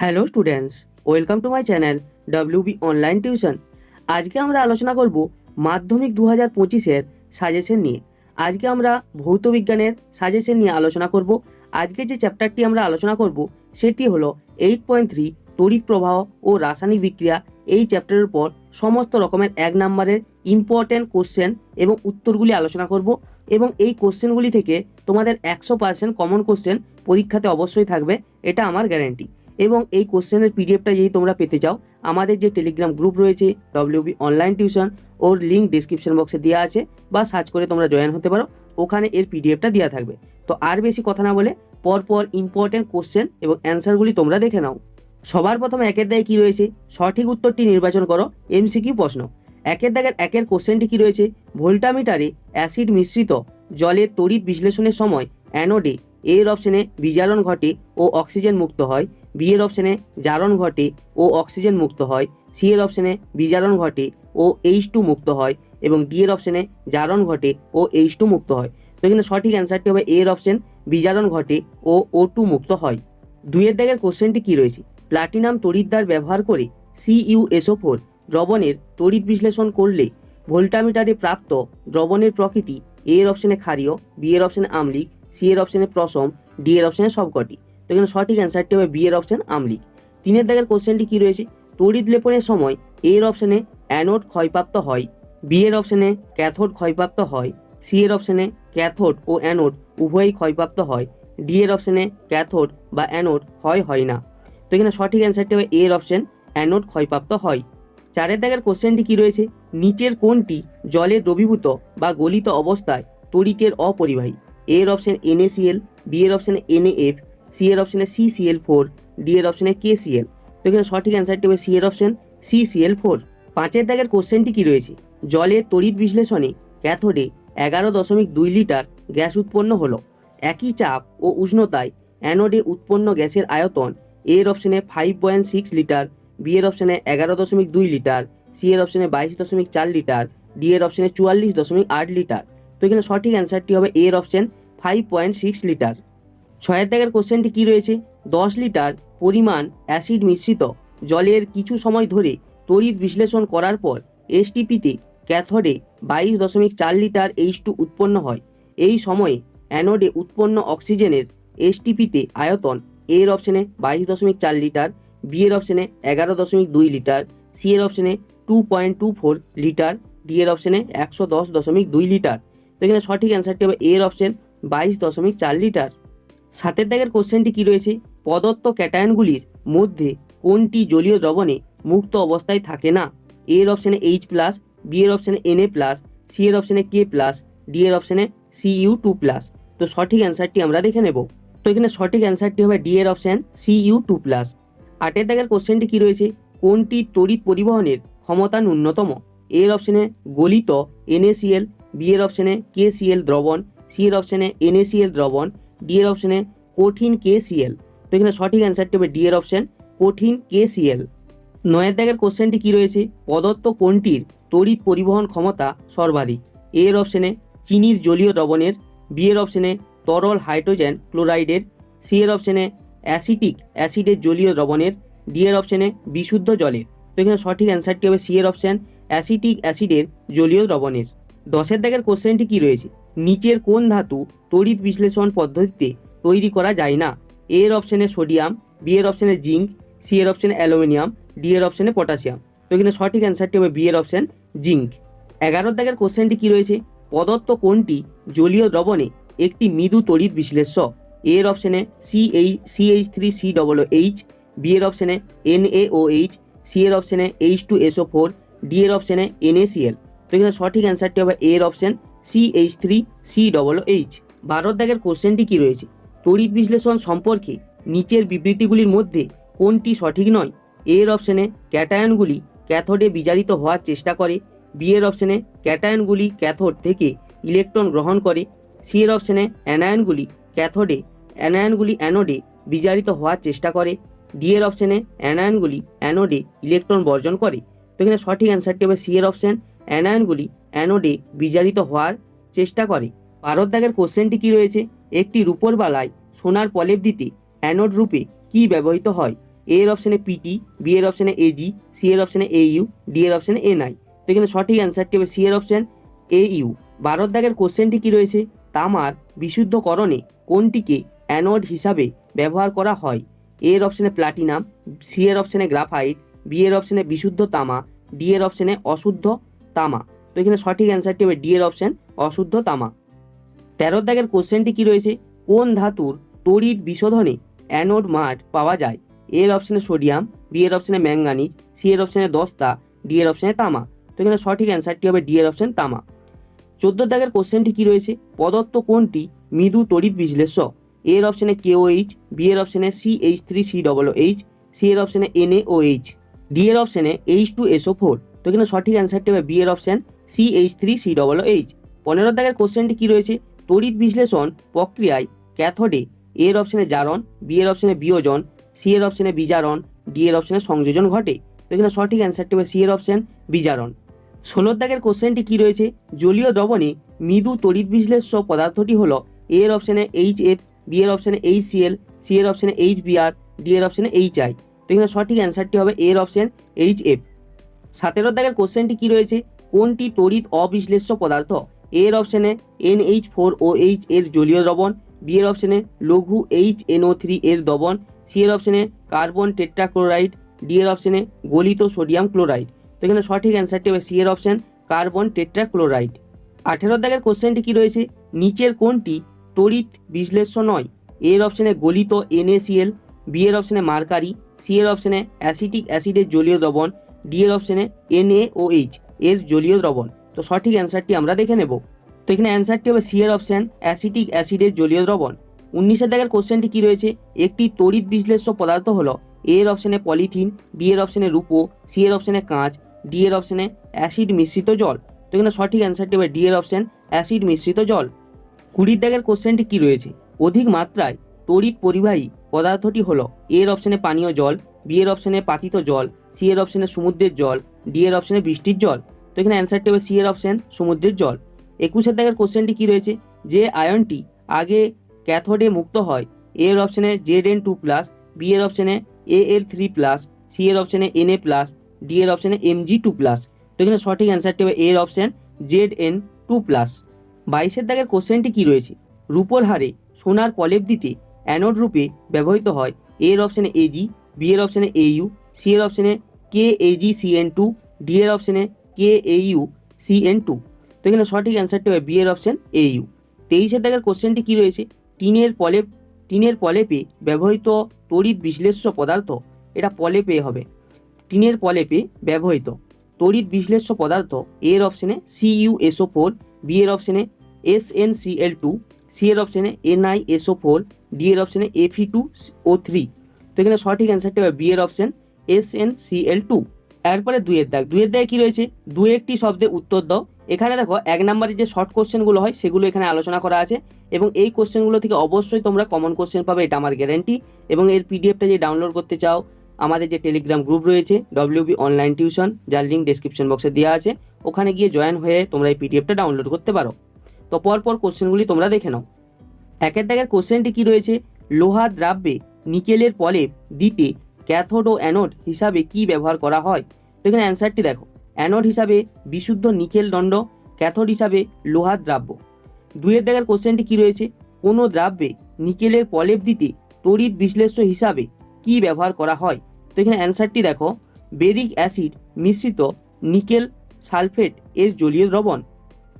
Hello students welcome to my channel W B online tuition আজকে আমরা আলোচনা করব মাধ্যমিক দু হাজার পঁচিশের সাজেশন নিয়ে। আজকে আমরা ভৌত বিজ্ঞানের সাজেশন নিয়ে আলোচনা করব। আজকে যে চ্যাপ্টারটি আমরা আলোচনা করব, সেটি হলো এইট পয়েন্ট থ্রি তড়িৎ প্রবাহ ও রাসায়নিক বিক্রিয়া। এই চ্যাপ্টারের উপর সমস্ত রকমের এক নম্বরের ইম্পর্ট্যান্ট কোশ্চেন এবং উত্তরগুলি আলোচনা করব এবং এই কোশ্চেনগুলি থেকে তোমাদের একশো পার্সেন্ট কমন কোশ্চেন পরীক্ষাতে অবশ্যই থাকবে, এটা আমার গ্যারেন্টি এবং এই কোশ্চেনের পিডিএফটা যদি তোমরা পেতে চাও, আমাদের যে টেলিগ্রাম গ্রুপ রয়েছে ডব্লিউবি অনলাইন টিউশন ওর লিঙ্ক ডিসক্রিপশন বক্সে দেওয়া আছে, বা সার্চ করে তোমরা জয়েন হতে পারো, ওখানে এর পিডিএফটা দেওয়া থাকবে। তো আর বেশি কথা না বলে, পরপর ইম্পর্টেন্ট কোশ্চেন এবং অ্যান্সারগুলি তোমরা দেখে নাও। সবার প্রথমে একের দাগে কী রয়েছে? সঠিক উত্তরটি নির্বাচন করো এমসিকিউ প্রশ্ন। একের দাগের একের কোশ্চেনটি কী রয়েছে? ভোল্টামিটারে অ্যাসিড মিশ্রিত, জলের তড়িৎ বিশ্লেষণের সময় অ্যানোডে এর অপশনে বিজারণ ঘটে ও অক্সিজেন মুক্ত হয়। বি এর অপশনে জারণ ঘটে ও অক্সিজেন মুক্ত হয়, সি এর অপশনে বিজারণ ঘটে ও এইচ টু মুক্ত হয় এবং ডি এর অপশনে জারণ ঘটে ও এইচ টু মুক্ত হয়। তো এখানে সঠিক অ্যান্সারটি হবে এ এর অপশন, বিজারণ ঘটে ও ও টু মুক্ত হয়। দুইয়ের দাগের কোশ্চেনটি কী রয়েছে? প্লাটিনাম তড়িৎদ্বার ব্যবহার করে সিইউএসও ফোর দ্রবণের তড়িৎ বিশ্লেষণ করলে ভোল্টামিটারে প্রাপ্ত দ্রবণের প্রকৃতি এ এর অপশনে ক্ষারীয়, বি এর অপশনে আম্লিক, সি এর অপশনে প্রসম, ডি এর অপশনে সবকটি। তো এখানে সঠিক অ্যান্সারটি হবে বি এর অপশন আমলিক। তিনের দাগের কোশ্চেনটি কী রয়েছে? তড়িৎ লেপনের সময় এর অপশনে অ্যানোড ক্ষয়প্রাপ্ত হয় বি এর অপশনে ক্যাথোড ক্ষয়প্রাপ্ত হয় সি এর অপশনে ক্যাথোড ও অ্যানোড উভয়ই ক্ষয়প্রাপ্ত হয় ডি এর অপশনে ক্যাথোড বা অ্যানোড ক্ষয় হয় না। তো এখানে সঠিক অ্যান্সারটি হবে এর অপশন অ্যানোড ক্ষয়প্রাপ্ত হয়। চারের দাগের কোশ্চেনটি কী রয়েছে? নিচের কোনটি জলে দ্রবীভূত বা গলিত অবস্থায় তড়িতের অপরিবাহী। এর অপশন এনএসিএল বি এর অপশনে এনএএফ সি এর অপশনে সিসিএল ফোর ডি এর অপশনে কেসিএল তো এখানে সঠিক অ্যান্সারটি হবে সি এর অপশন সিসিএল ফোর পাঁচের দাগের কোশ্চেনটি কী রয়েছে? জলের তড়িৎ বিশ্লেষণে ক্যাথোডে এগারো দশমিক দুই লিটার গ্যাস উৎপন্ন হলো। একই চাপ ও উষ্ণতায় অ্যানোডে উৎপন্ন গ্যাসের আয়তন এর অপশনে five point six litre B এর অপশনে এগারো দশমিক দুই লিটার সি এর অপশনে বাইশ দশমিক চার লিটার ডি এর অপশনে চুয়াল্লিশ দশমিক আট লিটার। তো এখানে সঠিক অ্যান্সারটি হবে এর option five point six litre. ছয়ের দাগের কোশ্চেনটি কী রয়েছে? দশ লিটার পরিমাণ অ্যাসিড মিশ্রিত জলের কিছু সময় ধরে তড়িৎ বিশ্লেষণ করার পর এসটিপিতে ক্যাথোডে বাইশ দশমিক চার লিটার এইচ টু উৎপন্ন হয়। এই সময়ে অ্যানোডে উৎপন্ন অক্সিজেনের এসটিপিতে আয়তন এ এর অপশনে বাইশ দশমিক চার লিটার বি এর অপশনে এগারো দশমিক দুই লিটার সি এর অপশনে two point two four litre D এর অপশনে একশো দশ দশমিক দুই লিটার। তো এখানে সঠিক অ্যান্সারটি হবে এর অপশন বাইশ দশমিক চার লিটার। সাতের দাগের কোশ্চেনটি কী রয়েছে? প্রদত্ত ক্যাটায়নগুলির মধ্যে কোনটি জলীয় দ্রবণে মুক্ত অবস্থায় থাকে না? এর অপশানে এইচ প্লাস বি এর অপশনে এন এ প্লাস সি এর অপশানে কে প্লাস ডি এর অপশনে সি ইউ টু প্লাস তো সঠিক অ্যান্সারটি আমরা দেখে নেব। তো এখানে সঠিক অ্যান্সারটি হবে ডি এর option C U two plus আটের দাগের কোশ্চেনটি কী রয়েছে? কোনটি তড়িৎ পরিবহনের ক্ষমতা ন্যূনতম? এর অপশানে গলিত এনএসিএল বি এর অপশনে কেসিএল দ্রবণ সি এর অপশনে এনএসিএল দ্রবণ ডি এর অপশনে কঠিন কেসিএল তো এখানে সঠিক অ্যান্সারটি হবে ডি এর অপশন কঠিন কেসিএল নয়ের দাগের কোশ্চেনটি কী রয়েছে? প্রদত্ত কোনটির তড়িৎ পরিবহন ক্ষমতা সর্বাধিক? এ এর অপশনে চিনির জলীয় দ্রবণের বি এর অপশনে তরল হাইড্রোজেন ক্লোরাইডের সি এর অপশনে অ্যাসিটিক অ্যাসিডের জলীয় দ্রবণের ডি এর অপশনে বিশুদ্ধ জলের। তো এখানে সঠিক অ্যান্সারটি হবে সি এর অপশন অ্যাসিটিক অ্যাসিডের জলীয় দ্রবণের। দশের দাগের কোশ্চেনটি কী রয়েছে? নিচের কোন ধাতু তড়িৎ বিশ্লেষণ পদ্ধতিতে তৈরি করা যায় না এর অপশানে সোডিয়াম বি এর অপশনে জিঙ্ক সি এর অপশনে অ্যালুমিনিয়াম ডি এর অপশনে পটাশিয়াম তো এখানে সঠিক অ্যান্সারটি হবে বি এর অপশন জিঙ্ক এগারোর দাগের কোশ্চেনটি কী রয়েছে প্রদত্ত কোনটি জলীয় দ্রবণে একটি মৃদু তড়িৎ বিশ্লেষ্য এর অপশানে C H C H three C double H B এর অপশনে N A O H C এর অপশানে H two S O four D এর অপশনে এনএসিএল তো এখানে সঠিক অ্যান্সারটি হবে এর option C H three C double H Bharat দাগের কোশ্চেনটি কী রয়েছে? তড়িৎ বিশ্লেষণ সম্পর্কে নিচের বিবৃতিগুলির মধ্যে কোনটি সঠিক নয়? এর অপশনে ক্যাটায়নগুলি ক্যাথোডে বিজারিত হওয়ার চেষ্টা করে। বি এর অপশনে ক্যাটায়নগুলি ক্যাথোড থেকে ইলেকট্রন গ্রহণ করে। সি এর অপশনে অ্যানায়নগুলি ক্যাথোডে, অ্যানায়নগুলি অ্যানোডে বিজারিত হওয়ার চেষ্টা করে। ডি এর অপশনে অ্যানায়নগুলি অ্যানোডে ইলেকট্রন বর্জন করে। তো এখানে সঠিক অ্যান্সারটি হবে সি এর অপশন অ্যানায়নগুলি অ্যানোডে বিজারিত হওয়ার চেষ্টা করে। ভারত কোশ্চেনটি কী রয়েছে? একটি রূপোর বালায় সোনার পলেপ দিতে অ্যানোড রূপে কী ব্যবহৃত হয়? এ এর অপশানে পিটি, বি এর অপশানে এজি সি এর অপশানে এ ইউ, ডি এর অপশানে এন আই তো এখানে সঠিক অ্যান্সারটি হবে সি এর অপশান এ ইউ। ভারত কোশ্চেনটি কী রয়েছে? তামার বিশুদ্ধকরণে কোনটিকে অ্যানোড হিসাবে ব্যবহার করা হয়? এ এর অপশানে প্লাটিনাম, সি এর অপশানে গ্রাফাইট, বি এর অপশানে বিশুদ্ধ তামা, ডি এর অপশানে অশুদ্ধ তামা। তো এখানে সঠিক অ্যান্সারটি হবে ডি এর অপশান অশুদ্ধ তামা তেরো দাগের কোশ্চেনটি কী রয়েছে কোন ধাতুর তড়িৎ বিশোধনে অ্যানোড মাঠ পাওয়া যায় এর অপশানে সোডিয়াম বি এর অপশানে ম্যাঙ্গানিজ সি এর অপশানে দস্তা ডি এর অপশানে তামা তো এখানে সঠিক অ্যান্সারটি হবে ডি এর অপশান তামা চোদ্দ দাগের কোশ্চেনটি কী রয়েছে পদার্থ কোনটি মৃদু তড়িৎ বিশ্লেষ্য এর অপশানে কেওএইচ বি এর অপশানে C H three C double H C এর অপশানে এন ও এইচ ডি এর অপশানে এইচ টু এসও ফোর তো এখানে সঠিক অ্যান্সারটি হবে বি এর option C H three C double H পনেরো দাগের কোশ্চেনটি কী রয়েছে? তড়িৎ বিশ্লেষণ প্রক্রিয়ায় ক্যাথোডে এর অপশানে জারণ বি এর অপশানে বিয়োজন সি এর অপশানে বিজারণ ডি এর অপশানে সংযোজন ঘটে। তো এখানে সঠিক অ্যান্সারটি হবে সি এর অপশান বিজারণ। ষোলোর দাগের কোশ্চেনটি কী রয়েছে? জলীয় দ্রবণে মৃদু তড়িৎ বিশ্লেষ্য পদার্থটি হলো এ এর অপশানে এইচ এফ বি এর অপশানে এইচ সি এল সি এর অপশানে এইচ বি আর ডি এর অপশানে এইচ আই তো এখানে সঠিক অ্যান্সারটি হবে এর অপশন এইচ এফ সতেরোর দাগের কোশ্চেনটি কী রয়েছে? কোনটি তড়িৎ অবিশ্লেষ্য পদার্থ? এর অপশানে N H four O H এর জলীয় দ্রবণ বি এর অপশানে লঘু এইচ এনও থ্রি এর দ্রবণ সি এর অপশানে কার্বন টেট্রাক্লোরাইড ডি এর অপশানে গলিত সোডিয়াম ক্লোরাইড তো এখানে সঠিক অ্যান্সারটি হবে সি এর অপশান কার্বন টেট্রাক্লোরাইড আঠেরো দাগের কোশ্চেনটি কী রয়েছে? নিচের কোনটি তড়িৎ বিশ্লেষ্য নয়? এর অপশানে গলিত এনএসিএল বি এর অপশানে মার্কারি সি এর অপশানে অ্যাসিটিক অ্যাসিডের জলীয় দ্রবণ ডি এর অপশানে এনএওএইচ এর জলীয় দ্রবণ। তো সঠিক অ্যান্সারটি আমরা দেখে নেব। তো এখানে অ্যান্সারটি হবে সি এর অপশান অ্যাসিটিক অ্যাসিডের জলীয় দ্রবণ। উনিশের দাগের কোশ্চেনটি কী রয়েছে? একটি তড়িৎ বিশ্লেষ্য পদার্থ হলো এ এর অপশানে পলিথিন বি এর অপশানে রূপো সি এর অপশানে কাঁচ ডি এর অপশানে অ্যাসিড মিশ্রিত জল। তো এখানে সঠিক অ্যান্সারটি হবে ডি এর অপশান অ্যাসিড মিশ্রিত জল। কুড়ির দাগের কোশ্চেনটি কী রয়েছে? অধিক মাত্রায় তড়িৎ পরিবাহী পদার্থটি হলো এর অপশানে পানীয় জল বি এর অপশানে পাতিত জল সি এর অপশানে সমুদ্রের জল ডি এর অপশানে বৃষ্টির জল। তো এখানে অ্যান্সারটি হবে সি এর অপশান সমুদ্রের জল। একুশের দাগের কোশ্চেনটি কী রয়েছে? যে আয়নটি আগে ক্যাথোডে মুক্ত হয় এ এর অপশানে Z N two plus B এর অপশানে A L three plus C এর অপশানে এন এ প্লাস ডি এর অপশানে এম জি টু প্লাস তো এখানে সঠিক অ্যান্সারটি হবে এর option Z N two plus বাইশের দাগের কোশ্চেনটি কী রয়েছে? রূপোর হারে সোনার প্রলেপ দিতে অ্যানোড রূপে ব্যবহৃত হয় এর অপশানে এজি বি এর অপশানে এ ইউ সি এর অপশানে K A G C N two D এর অপশানে K A U C N two তো এখানে সঠিক অ্যান্সারটি হবে বি এর অপশান এ ইউ তেইশের দাগের কোশ্চেনটি কী রয়েছে? টিনের পলেপ টিনের পলেপে ব্যবহৃত তড়িৎ বিশ্লেষ্য পদার্থ, এটা পলেপে হবে। টিনের পলেপে ব্যবহৃত তড়িৎ বিশ্লেষ্য পদার্থ এর অপশানে এসও ফোর বি এর অপশানে S N C L two C এর অপশানে এসও ফোর ডি এর অপশানে এফি টু ও থ্রি তো এখানে সঠিক অ্যান্সারটি হবে বি এর option S N C L two এরপরে দুইয়ের দাগ। দুইয়ের দাগে কী রয়েছে? দু একটি শব্দে উত্তর দাও। এখানে দেখো, এক নম্বরের যে শর্ট কোশ্চেনগুলো হয়, সেগুলো এখানে আলোচনা করা আছে। এবং এই কোশ্চেনগুলো থেকে অবশ্যই তোমরা কমন কোশ্চেন পাবে, এটা আমার গ্যারেন্টি এবং এর পিডিএফটা যে ডাউনলোড করতে চাও, আমাদের যে টেলিগ্রাম গ্রুপ রয়েছে ডব্লিউবি অনলাইন টিউশন যার লিঙ্ক ডিসক্রিপশন বক্সে দেওয়া আছে, ওখানে গিয়ে জয়েন হয়ে তোমরা এই পিডিএফটা ডাউনলোড করতে পারো। তো পরপর কোশ্চেনগুলি তোমরা দেখে নাও। একের দাগের কোশ্চেনটি কি রয়েছে? লোহার দ্রাব্যে নিকেলের পলেপ দিতে ক্যাথোড ও অ্যানোড হিসাবে কি ব্যবহার করা হয়? তো এখানে অ্যান্সারটি দেখো। অ্যানোড হিসাবে বিশুদ্ধ নিকেল দণ্ড, ক্যাথোড হিসাবে লোহার দ্রাব্য। দুইয়ের দাগের কোশ্চেনটি কি রয়েছে? কোনো দ্রাব্যে নিকেলের পলেপ দিতে তড়িৎ বিশ্লেষ্য হিসাবে কি ব্যবহার করা হয়? তো এখানে অ্যান্সারটি দেখো। বেরিক অ্যাসিড মিশ্রিত নিকেল সালফেট এর জলীয় দ্রবণ।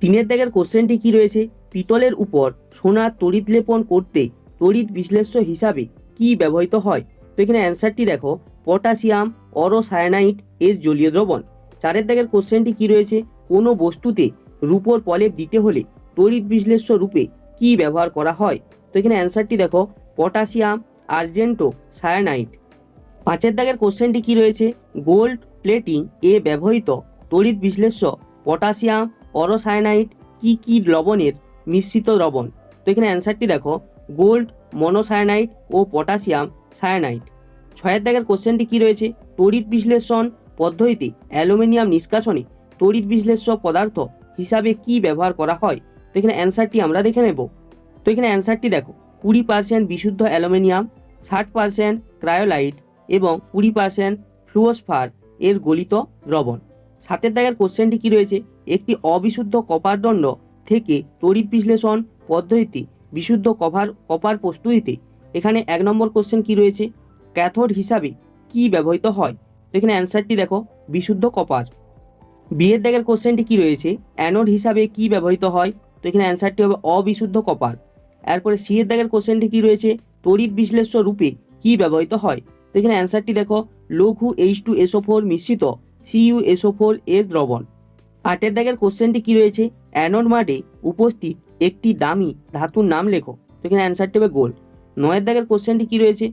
তিনের দাগের কোশ্চেনটি কি রয়েছে? পিতলের উপর সোনার তড়িৎ লেপন করতে তড়িৎ বিশ্লেষ্য হিসাবে কি ব্যবহৃত হয়? এখানে অ্যান্সারটি দেখো, পটাশিয়াম অরোসায়ানাইট এর জলীয় দ্রবণ। চারের দাগের কোশ্চেনটি কি রয়েছে? কোনো বস্তুতে রূপোর প্রলেপ দিতে হলে তড়িৎ বিশ্লেষ্য রূপে কি ব্যবহার করা হয়? তো এখানে অ্যান্সারটি দেখো, পটাশিয়াম আর্জেন্টো সায়ানাইট পাঁচের দাগের কোশ্চেনটি কি রয়েছে? গোল্ড প্লেটিং এ ব্যবহৃত তড়িৎ বিশ্লেষ্য পটাশিয়াম অরোসায়ানাইট কি কি লবণের মিশ্রিত লবণ তো এখানে অ্যান্সারটি দেখো, গোল্ড মনোসায়ানাইট ও পটাশিয়াম সায়ানাইট ছয়ের দাগের কোশ্চেনটি কি রয়েছে? তড়িৎ বিশ্লেষণ পদ্ধতিতে অ্যালুমিনিয়াম নিষ্কাশনে তড়িৎ বিশ্লেষ্য পদার্থ হিসাবে কি ব্যবহার করা হয়? তো এখানে অ্যান্সারটি আমরা দেখে নেব। তো এখানে অ্যান্সারটি দেখো, কুড়ি পার্সেন্ট বিশুদ্ধ অ্যালুমিনিয়াম, ষাট পার্সেন্ট ক্রায়োলাইট এবং কুড়ি পার্সেন্ট ফ্লুওসফার এর গলিত দ্রবণ। সাতের দাগের কোশ্চেনটি কি রয়েছে? একটি অবিশুদ্ধ কপার দণ্ড থেকে তড়িৎ বিশ্লেষণ পদ্ধতিতে বিশুদ্ধ কভার, কপার প্রস্তুতিতে। এখানে এক নম্বর কোশ্চেন কি রয়েছে? ক্যাথোড হিসাবে কি ব্যবহৃত হয়? তো এখানে অ্যান্সারটি দেখো, বিশুদ্ধ কপার। বিয়ের দাগের কোশ্চেনটি কি রয়েছে? অ্যানোড হিসাবে কি ব্যবহৃত হয়? তো এখানে অ্যান্সারটি হবে অবিশুদ্ধ কপার। এরপরে সি এর দাগের কোশ্চেনটি কি রয়েছে? তড়িৎ বিশ্লেষ্য রূপে কি ব্যবহৃত হয়? তো এখানে অ্যান্সারটি দেখো, লঘু এইচ টু এসও ফোর মিশ্রিত সিইউ এসও ফোর এর দ্রবণ। আটের দাগের কোশ্চেনটি কি রয়েছে? অ্যানোড মাডে উপস্থিত একটি দামি ধাতুর নাম লেখো। তো এখানে অ্যান্সারটি হবে গোল্ড নয়ের দাগের কোশ্চেনটি কি রয়েছে?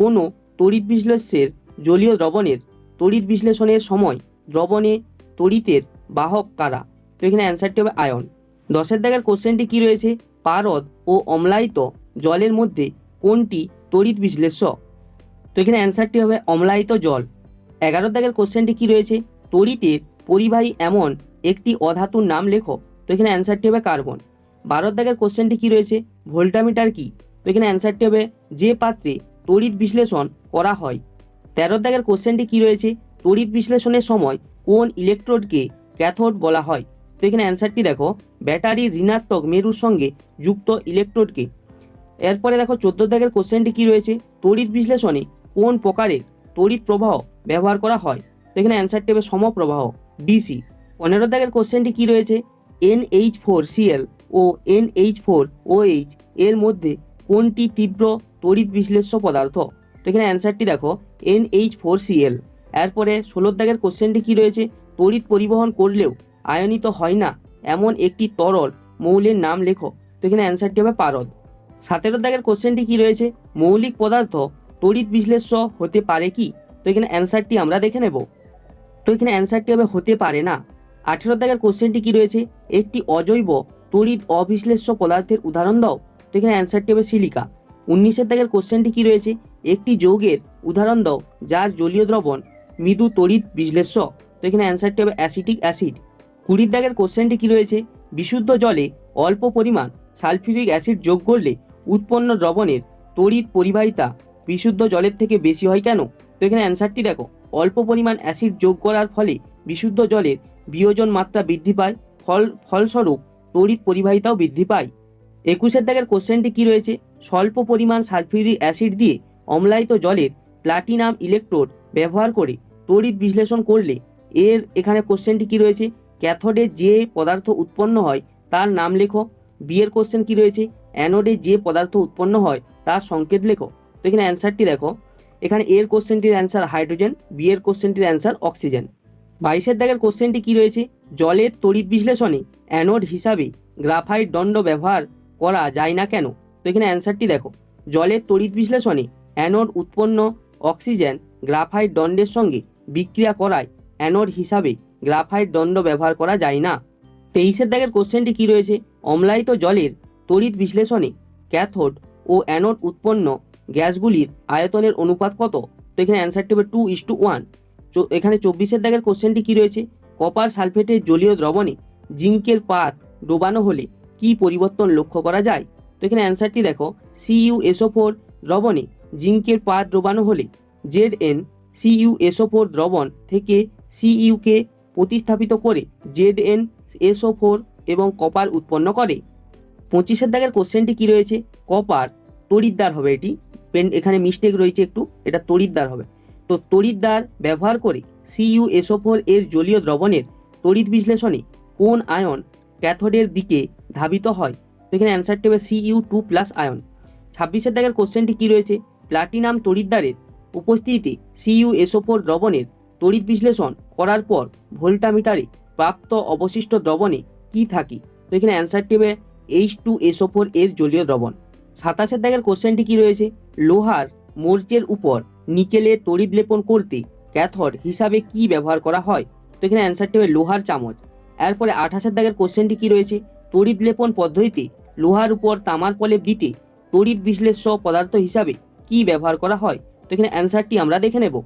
কোনো তড়িৎ বিশ্লেষ্যের জলীয় দ্রবণের তড়িৎ বিশ্লেষণের সময় দ্রবণে তড়িতের বাহক কারা? তো এখানে অ্যান্সারটি হবে আয়ন দশের দাগের কোশ্চেনটি কি রয়েছে? পারদ ও অম্লায়িত জলের মধ্যে কোনটি তড়িৎ বিশ্লেষ্য? তো এখানে অ্যান্সারটি হবে অম্লায়িত জল। এগারো দাগের কোশ্চেনটি কি রয়েছে? তড়িতের পরিবাহী এমন একটি অধাতুর নাম লেখো। তো এখানে অ্যান্সারটি হবে কার্বন। বারো দাগের কোশ্চেনটি কি রয়েছে? ভোল্টামিটার কি? তো এখানে অ্যান্সারটি হবে যে পাত্রে তড়িৎ বিশ্লেষণ করা হয়। তেরো দাগের কোশ্চেনটি কি রয়েছে? তড়িৎ বিশ্লেষণের সময় কোন ইলেকট্রোডকে ক্যাথোড বলা হয়? তো এখানে অ্যান্সারটি দেখো ব্যাটারির ঋণাত্মক মেরুর সঙ্গে যুক্ত ইলেকট্রোডকে এরপরে দেখো, চোদ্দ দাগের কোশ্চেনটি কি রয়েছে? তড়িৎ বিশ্লেষণে কোন প্রকারের তড়িৎ প্রবাহ ব্যবহার করা হয়? তো এখানে অ্যান্সারটি হবে সমপ্রবাহ ডিসি পনেরো দাগের কোশ্চেনটি কি রয়েছে? এন এইচ ফোর সিএল ও এন এইচ ফোর ওএইচ এর মধ্যে কোনটি তীব্র তড়িৎ বিশ্লেষ্য পদার্থ। তো এখানে অ্যান্সারটি দেখো এন এইচ ফোর সিএল এরপরে ষোলোর দাগের কোশ্চেনটি কী রয়েছে? তড়িৎ পরিবহন করলেও আয়নিত হয় না, এমন একটি তরল মৌলের নাম লেখো। তো এখানে অ্যান্সারটি হবে পারদ। সতেরো দাগের কোশ্চেনটি কী রয়েছে? মৌলিক পদার্থ তড়িৎ বিশ্লেষ্য হতে পারে কি? তো এখানে অ্যান্সারটি আমরা দেখে নেব। তো এখানে অ্যান্সারটি হবে হতে পারে না। আঠেরো দাগের কোশ্চেনটি কী রয়েছে? একটি অজৈব তড়িৎ অবিশ্লেষ্য পদার্থের উদাহরণ দাও। তো এখানে অ্যান্সারটি হবে সিলিকা উনিশের দাগের কোশ্চেনটি কি রয়েছে? একটি যৌগের উদাহরণ দাও, যার জলীয় দ্রবণ মৃদু তড়িৎ বিশ্লেষ্য। তো এখানে অ্যান্সারটি হবে অ্যাসিটিক অ্যাসিড কুড়ির দাগের কোশ্চেনটি কি রয়েছে? বিশুদ্ধ জলে অল্প পরিমাণ সালফিউরিক অ্যাসিড যোগ করলে উৎপন্ন দ্রবণের তড়িৎ পরিবাহিতা বিশুদ্ধ জলের থেকে বেশি হয় কেন? তো এখানে অ্যান্সারটি দেখো, অল্প পরিমাণ অ্যাসিড যোগ করার ফলে বিশুদ্ধ জলের বিয়োজন মাত্রা বৃদ্ধি পায়, ফল, ফলস্বরূপ তড়িৎ পরিবাহিতাও বৃদ্ধি পায়। একুশের দাগের কোশ্চেনটি কি রয়েছে? স্বল্প পরিমাণ সালফিউরিক অ্যাসিড দিয়ে অম্লায়িত জলের প্লাটিনাম ইলেকট্রোড ব্যবহার করে তড়িৎ বিশ্লেষণ করলে এর এখানে কোশ্চেনটি কি রয়েছে? ক্যাথোডে যে পদার্থ উৎপন্ন হয় তার নাম লেখো। বিয়ের কোশ্চেন কি রয়েছে? অ্যানোডে যে পদার্থ উৎপন্ন হয় তার সংকেত লেখো। তো এখানে অ্যান্সারটি দেখো। এখানে এর কোশ্চেনটির অ্যান্সার হাইড্রোজেন বিয়ের কোশ্চেনটির অ্যান্সার অক্সিজেন। বাইশের দাগের কোশ্চেনটি কি রয়েছে? জলের তড়িৎ বিশ্লেষণে অ্যানোড হিসাবে গ্রাফাইট দণ্ড ব্যবহার করা যায় না কেন? তো এখানে অ্যান্সারটি দেখো। জলের তড়িৎ বিশ্লেষণে অ্যানোড উৎপন্ন অক্সিজেন গ্রাফাইট দণ্ডের সঙ্গে বিক্রিয়া করায় অ্যানোড হিসাবে গ্রাফাইট দণ্ড ব্যবহার করা যায় না। তেইশের দাগের কোশ্চেনটি কি রয়েছে? অম্লায়িত জলের তড়িৎ বিশ্লেষণে ক্যাথোড ও অ্যানোড উৎপন্ন গ্যাসগুলির আয়তনের অনুপাত কত? তো এখানে অ্যান্সারটি হবে টু ইস টু ওয়ান এখানে চব্বিশের দাগের কোশ্চেনটি কি রয়েছে? কপার সালফেটের জলীয় দ্রবণে জিঙ্কের পাত ডোবানো হলে কি পরিবর্তন লক্ষ্য করা যায়? তো এখানে অ্যান্সারটি দেখো সিইউ এসও ফোর দ্রবণে জিঙ্কের পাত ডোবানো হলে Z N CU SO four দ্রবণ থেকে সিইউকে প্রতিস্থাপিত করে জেড এন এসও ফোর এবং কপার উৎপন্ন করে। পঁচিশের দাগের কোশ্চেনটি কি রয়েছে? কপার তড়িৎদ্বার হবে এটি। পেন এখানে মিস্টেক রয়েছে একটু, এটা তড়িৎদ্বার হবে। তো তড়িৎদ্বার ব্যবহার করে সিইউ এসও ফোর এর জলীয় দ্রবণের তড়িৎ বিশ্লেষণে কোন আয়ন ক্যাথোডের দিকে ধাবিত হয়? তো এখানে অ্যান্সারটি হবে সিইউ টু প্লাস আয়ন ছাব্বিশের দাগের কোশ্চেনটি কী রয়েছে? প্লাটিনাম তড়িৎদ্বারের উপস্থিতিতে সিইউ এসও ফোর দ্রবণের তড়িৎ বিশ্লেষণ করার পর ভোল্টামিটারে প্রাপ্ত অবশিষ্ট দ্রবণে কি থাকে? তো এখানে অ্যান্সারটি হবে এইচ টু এসও ফোর এর জলীয় দ্রবণ। সাতাশের দাগের কোশ্চেনটি কি রয়েছে? লোহার মোর্চের উপর নিকেলে তড়িৎ লেপন করতে ক্যাথড হিসাবে কি ব্যবহার করা হয়? তো এখানে অ্যান্সারটি হবে লোহার চামচ। এরপরে আঠাশের দাগের কোশ্চেনটি কি রয়েছে? তড়িৎ লেপন পদ্ধতিতে লোহার উপর তামার প্রলেপ দিতে তড়িৎ বিশ্লেষ্য পদার্থ হিসাবে কি ব্যবহার করা হয়? তো এখানে অ্যান্সারটি আমরা দেখে নেব।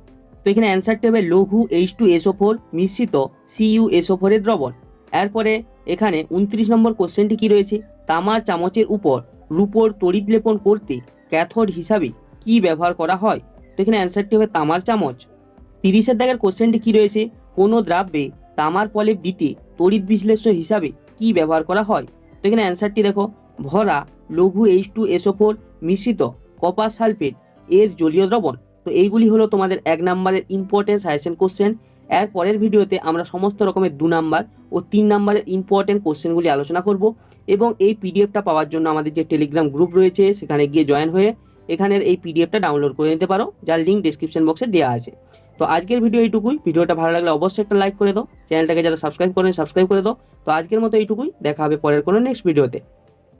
তো এখানে অ্যান্সারটি হবে লঘু এইচ টু এসও ফোর মিশ্রিত সিইউ এসও ফোরের দ্রবণ। এরপরে এখানে উনত্রিশ নম্বর কোশ্চেনটি কি রয়েছে? তামার চামচের উপর রূপোর তড়িৎ লেপন করতে ক্যাথোড হিসাবে কি ব্যবহার করা হয়? তো এখানে অ্যান্সারটি হবে তামার চামচ। তিরিশের দাগের কোশ্চেনটি কি রয়েছে? কোনো দ্রাব্যে তামার প্রলেপ দিতে তড়িৎ বিশ্লেষ্য হিসাবে কি ব্যবহার করা হয়? তো এখানে অ্যান্সারটি দেখো, ভরা, লঘু এইচ টু এসও ফোর মিশ্রিত কপার সালফেট এর জলীয় দ্রবণ। তো এইগুলি হলো তোমাদের এক নম্বরের ইম্পর্টেন্ট সাজেশন কোশ্চেন এর পরের ভিডিওতে আমরা সমস্ত রকমের দু নাম্বার ও তিন নাম্বারের ইম্পর্টেন্ট কোশ্চেনগুলি আলোচনা করব এবং এই পিডিএফটা পাওয়ার জন্য আমাদের যে টেলিগ্রাম গ্রুপ রয়েছে, সেখানে গিয়ে জয়েন হয়ে এখানের এই পিডিএফটা ডাউনলোড করে নিতে পারো, যার লিঙ্ক ডিসক্রিপশন বক্সে দেওয়া আছে। তো আজকের ভিডিও এইটুকুই। ভিডিওটা ভালো লাগলে অবশ্যই একটা লাইক করে দাও। চ্যানেলটাকে যারা সাবস্ক্রাইব করেন সাবস্ক্রাইব করে দাও। তো আজকের মতো এইটুকুই। দেখা হবে পরের কোনো নেক্সট ভিডিওতে